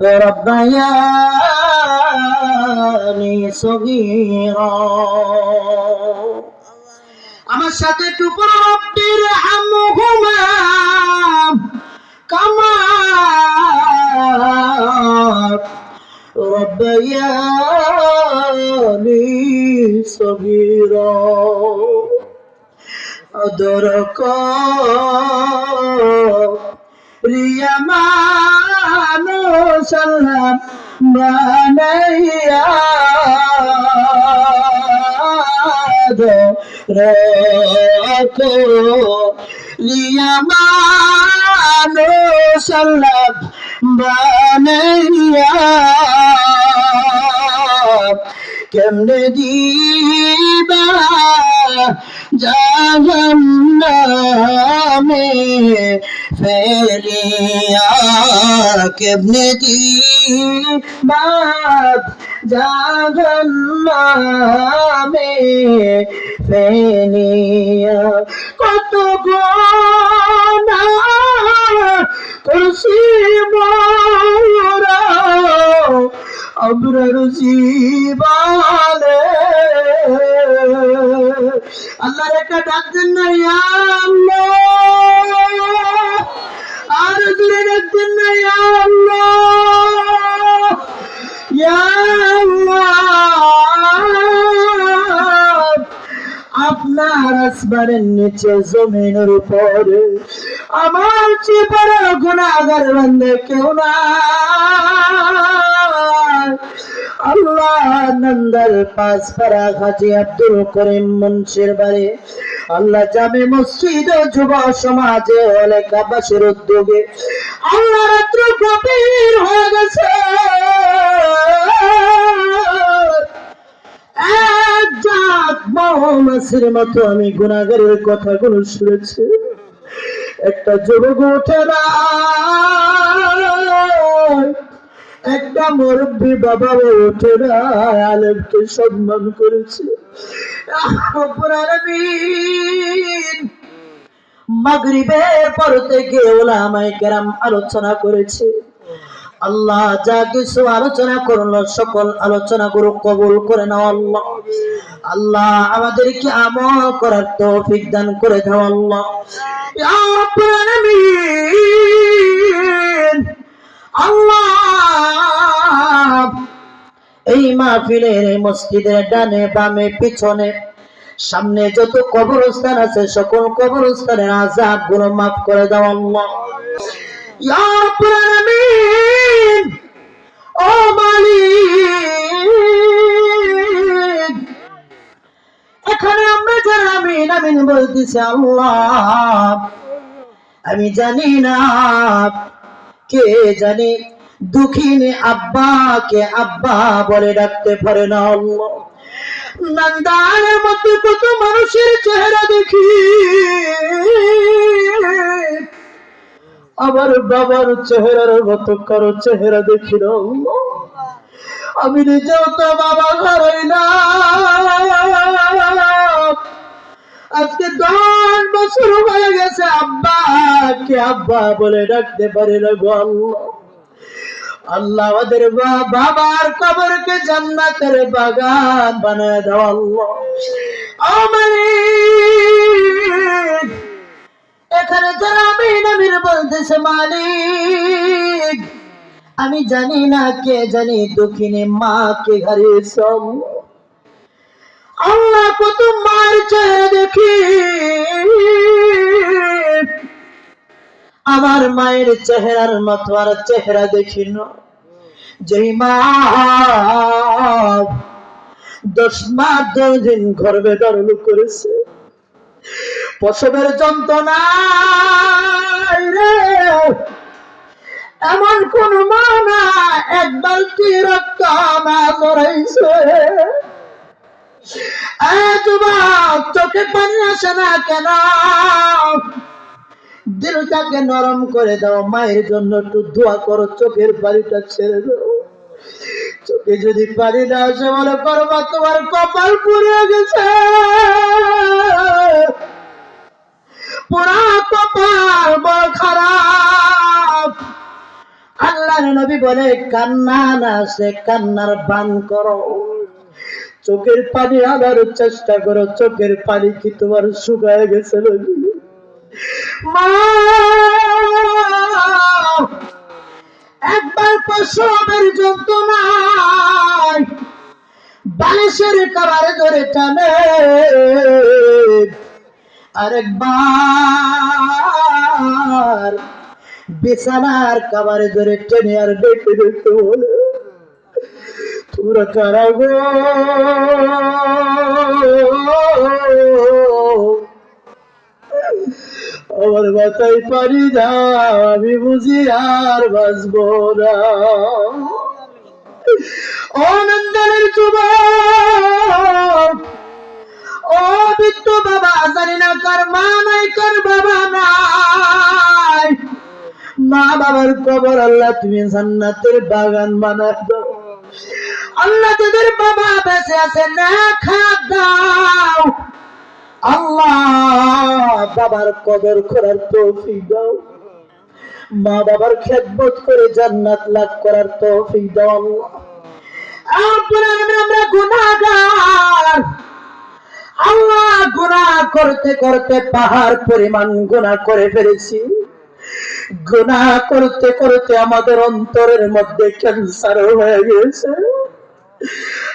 রব্বায়ানি সগীরা। আমার সাথে একটু পড়ো রব্বির হামহুমা কামা রব্বায়ানি সগীরা। অদরকা প্রিয় মানুষ আল্লাহ বানাইয়া রাখো লিয়া মানুষ আল্লাহ বানাইয়া কেমনে দিবা জাহান্নামে ফেলিয়া কেমনে দিবা জাহান্নামে ফেলিয়া? কত গোনা করছি মোরা আবরার জীবনে আল্লাহর একটা ডাক দেন না ইয়া আল্লাহ। আসবারের নিচে জমিনের উপরে। আমার চেপার গুণাগার বন্ধে কেউ না আল্লাহ নন্দর পাঁচ পারা হাজি আব্দুল করিম মুন্সির বাড়ি। আল্লাহ জামে মসজিদ যুব সমাজে এলাকাবাসীর উদ্যোগে আল্লাহ রাত্র গভীর হয়ে গেছে। মৌমাছির মতো আমি কথাগুলো শুনেছি। একটা যুবক না একটা মুরব্বী বাবা উঠে না আলেমকে সম্মান করেছে। মাগরিবের পর থেকে ওলামায়ে কেরাম আলোচনা করেছে। আল্লাহ যা কিছু আলোচনা করল, সকল আলোচনা গুলো কবুল করে নাও আল্লাহ। আল্লাহ আমাদেরকে আমল করার তৌফিক দান করে দাও আল্লাহ। আল্লাহ, এই মাহফিলের মসজিদের ডানে বামে পিছনে সামনে যত কবরস্থান আছে, সকল কবরস্থানের আজাবগুলো মাফ করে দাও আল্লাহ। আমিন বলতেছি আল্লাহ। আমি জানি না কে জানি। দুঃখিনী আব্বাকে আব্বা বলে ডাকতে পারে না আল্লাহ। কত মানুষের চেহারা দেখি। আমার বাবার চেহারার মতো কারও চেহারা দেখি না আমি নিজেও তো বাবা হারাই না। আজকে দশ বছর হয়ে গেছে আব্বা কে আব্বা বলে ডাকতে পারি না গো আল্লাহ। আমাদের বাবার কবরকে জান্নাতের বাগান বানায় দাও আল্লাহ। আমার এখানে যারা আমি নবীর বলতেছে মালিক, আমি জানি না কে জানি দক্ষিণে মা কে হারিয়েছ আল্লাহ কত দেখি আমার মায়ের চেহারার মতো আর চেহারা দেখি না। যেই মা দশ মাস দশ দিন গর্বে ধারণ করেছে। প্রসবের যন্ত্রণা এমন কোন মা না, এক বালতি রক্ত মা করাইছে যুবক, চোখে পানি আসে না কেন? দিলটাকে নরম করে দাও মায়ের জন্য একটু দোয়া করো চোখের পানিটা ছেড়ে দাও। চোখে যদি পানি না আসে মনে করবা তোমার কপাল পুড়ে গেছে। পুরা কপাল বড় খারাপ। আল্লাহ নবী বলে কান্না না সে কান্নার বান করো। চোখের পানি আবার চেষ্টা করো, চোখের পানি কি তোমার শুকায় গেছে একবার প্রসবের যন্ত্রণায় বালিশের কাবারে ধরে টানে। আরেকবার বিছানার কাবারে ধরে টেনে আর ডেকে ডেকে বলে। তোমরা কারা গো আমার মাথায় পানি দাও, আমি বুঝি আর বাঁচবো না। ও নন্দনের যুবক ও বিত্তু বাবা, জানি না কার মা নাই, কার বাবা নাই। মা বাবার কবর আল্লাহ তুমি জান্নাতের বাগান বানা দাও। আল্লাহ যাদের বাবা বেঁচে আছে, না খাদ দাও। আল্লাহ বাবার কদর করার তৌফিক দাও। মা বাবার খেদমত করে জান্নাত লাভ করার তৌফিক দাও আল্লাহ। আমরা গুনাহগার। আল্লাহ গুনাহ করতে করতে পাহাড় পরিমাণ গুনাহ করে ফেলেছি। গুনাহ করতে করতে আমাদের অন্তরের মধ্যে ক্যান্সার হয়ে গেছে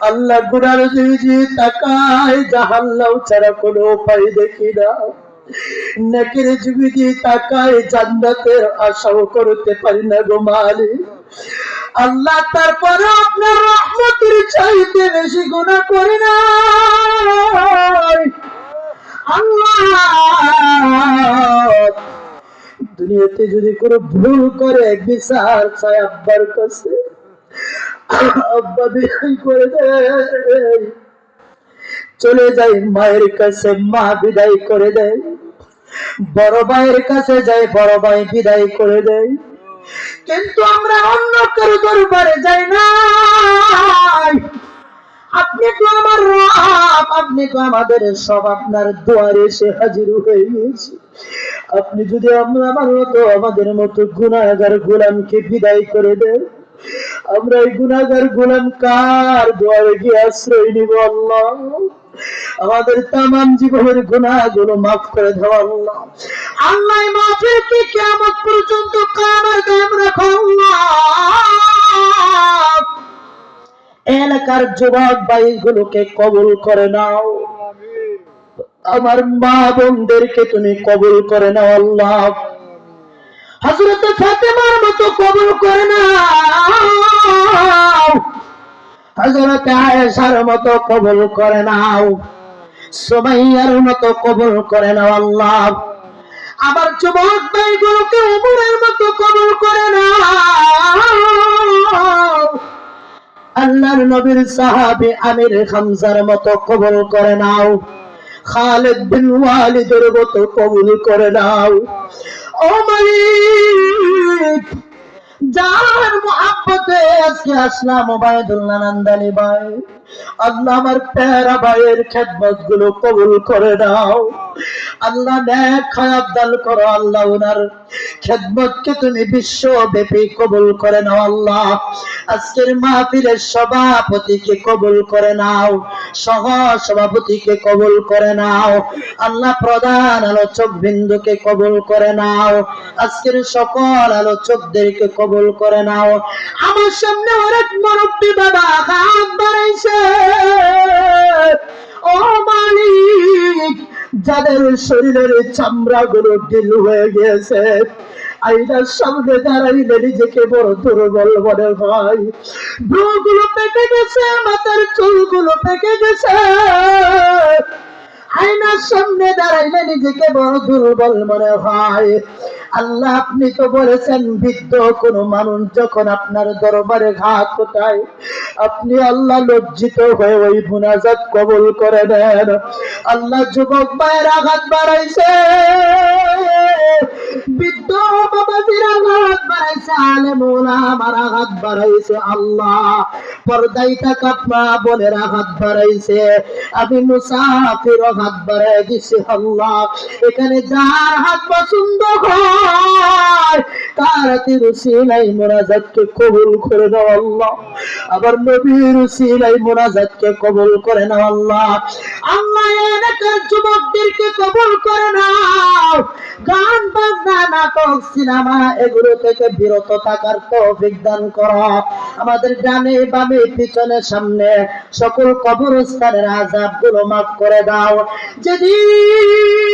আল্লাহ গুনার দিদি তাকায় জাহাল্লাও ছাড়া কোনো উপায় দেখি না। নেকের তাকায়, জান্নাতের আশাও করতে পারি না গো আল্লাহ তারপরে আপনার রহমতের চাইতে বেশি করে দুনিয়াতে যদি কোনো ভুল করে বিচার চাই আব্বার কাছে। আব্বা বিদায় করে দেয় চলে যাই মায়ের কাছে, মা বিদায় করে দেয়। বড় ভাইয়ের কাছে যাই, বড় ভাই বিদায় করে দেয়। কিন্তু আমরা অন্য কারও দরবারে যাই না আপনি তো আমার রব, আপনি তো আমাদের সব, আপনার দুয়ারে এসে হাজির হয়ে গিয়েছি। আপনি যদি আমরা আমার মতো, আমাদের মতো গুণাগার গোলামকে বিদায় করে দেন আমরা এই গুণাগার গোলাম কার দুয়ারে গিয়ে আশ্রয় নিব আল্লাহ। আমাদের তামাম জীবনের গুণাগুলো মাফ করে দাও আল্লাহ। আল্লাহ মাফের কি কেমন পর্যন্ত কামার কাম রাখো এলাকার যুবক ভাইগুলোকে কবুল করে নাও। আমার মা বোনদেরকে তুমি কবুল করে নাও আল্লাহ। হজরত ফাতেমার মতো কবুল করে নাও। হজরত আয়েশার মতো কবুল করে নাও। সুমাইয়ার মতো কবুল করে নাও আল্লাহ। আবার যুবক ভাইগুলোকে উমরের মতো কবুল করে নাও। আল্লাহর নবীর সাহাবী আমির হামজার মতো কবুল করে নাও। খালিদ বিন ওয়ালিদের মতো কবুল করে নাও। ও মালিক, যার মহাব্বতে আজকে আসলাম ওবায়দুল্লাহ নান্দানি ভাই, আল্লাহ আমার প্যারা ভাইয়ের খেদমতগুলো কবুল করে নাও। আল্লাহ নেক খায়াত দান করো, আল্লাহ ওনার খেদমতকে তুমি বিশ্বব্যাপী কবুল করে নাও আল্লাহ। আজকের মাহফিলের সভাপতিকে কবুল করে নাও সহ সভাপতিকে কবুল করে নাও, আল্লাহ প্রধান আলোচক বিন্দুকে কবুল করে নাও, আজকের সকল আলোচকদেরকে কবুল করে নাও। আমার সামনে অনেক মুরব্বী বাবা যাদের শরীরের চামড়া গুলো ঢিল হয়ে গিয়েছে, আইনার সামনে দাঁড়াইলে নিজেকে বড় দুর্বল মনে হয়। গুলো পেকে গেছে, মাথার চুলগুলো পেকে গেছে। আইনার সামনে দাঁড়াইলে নিজেকে বড় দুর্বল মনে হয়। আল্লাহ, আপনি তো বলেছেন, বৃদ্ধ কোন মানুষ যখন আপনার দরবারে ঘাত কোথায় আপনি আল্লাহ লজ্জিত হয়ে ওই মুনাজাত কবল করে দেন আল্লাহ যুবক ভাইয়ের আঘাত বাড়াইছে। বৃদ্ধ বাবাজির আঘাত। বাড়াইছে আলেম ওলামার আঘাত বাড়াইছে, আল্লাহ। পর্দাই থাকা মা আঘাত বাড়াইছে। আমি মুসাফির হাত বাড়াই দিছি, আল্লাহ। এখানে যার হাত পছন্দ হয়, তার উসিলাই মোনাজাতকে কবুল করে দাও আল্লাহ। আবার নবীর উসিলাই মোনাজাতকে কবুল করে নাও, আল্লাহ। আল্লাহ এলাকার যুবকদেরকে কবুল করে নাও। গান, বাজনা, নাটক, সিনেমা এগুলো থেকে বিরত থাকার তৌফিক দান করো। আমাদের ডানে বামে পিছনে সামনে সকল কবরস্থানের আজাবগুলো মাফ করে দাও। যেদিন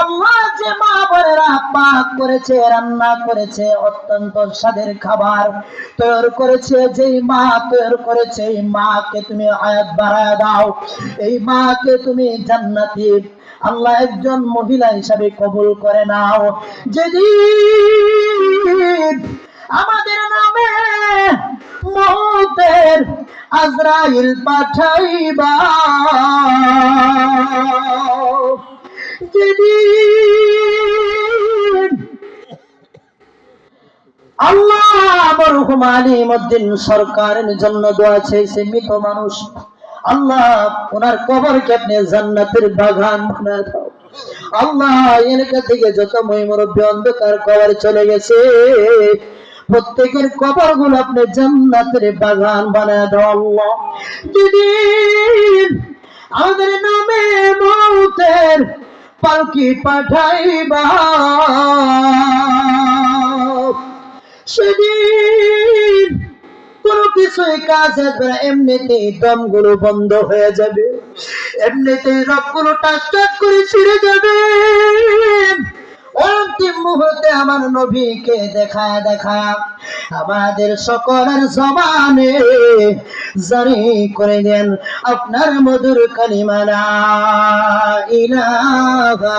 আল্লাহ যে মা পাক করেছে, রান্না করেছে, অত্যন্ত স্বাদের খাবার তৈরি করেছে, যেই মা তৈরি করেছে, এই মাকে তুমি আয়াত বাড়ায় দাও। এই মাকে তুমি জান্নাতি আল্লাহ একজন মহিলা হিসাবে কবুল করে নাও। যেদিন আমাদের নামে মৌতের আজরাইল পাঠাইবা। যেদিন আল্লাহ মরহুম আলিমউদ্দিন সরকারের জন্য দোয়া চেয়েছে মৃত মানুষ। আল্লাহ, ওনার কবরকে আপনি জান্নাতের বাগান বানায় দাও। আল্লাহ, এলাকা থেকে যত মহিমরব্বী অন্ধকার কবর চলে গেছে, প্রত্যেকের কবরগুলো আপনি জান্নাতের বাগান বানায় দাও আল্লাহ। যেদিন আমাদের নামে মৌতের পালকি পাঠাইবা, সেদিন কোন কিছুই কাজ আসবে না। এমনিতেই দমগুলো বন্ধ হয়ে যাবে। এমনিতেই রবগুলো টাক টাক করে ছিঁড়ে যাবে। অন্তিম মুহূর্তে আমার নবীকে দেখা দেখা আমাদের সকলের জবানে জারি করে দেন আপনার মধুর কালিমানা ইলাহা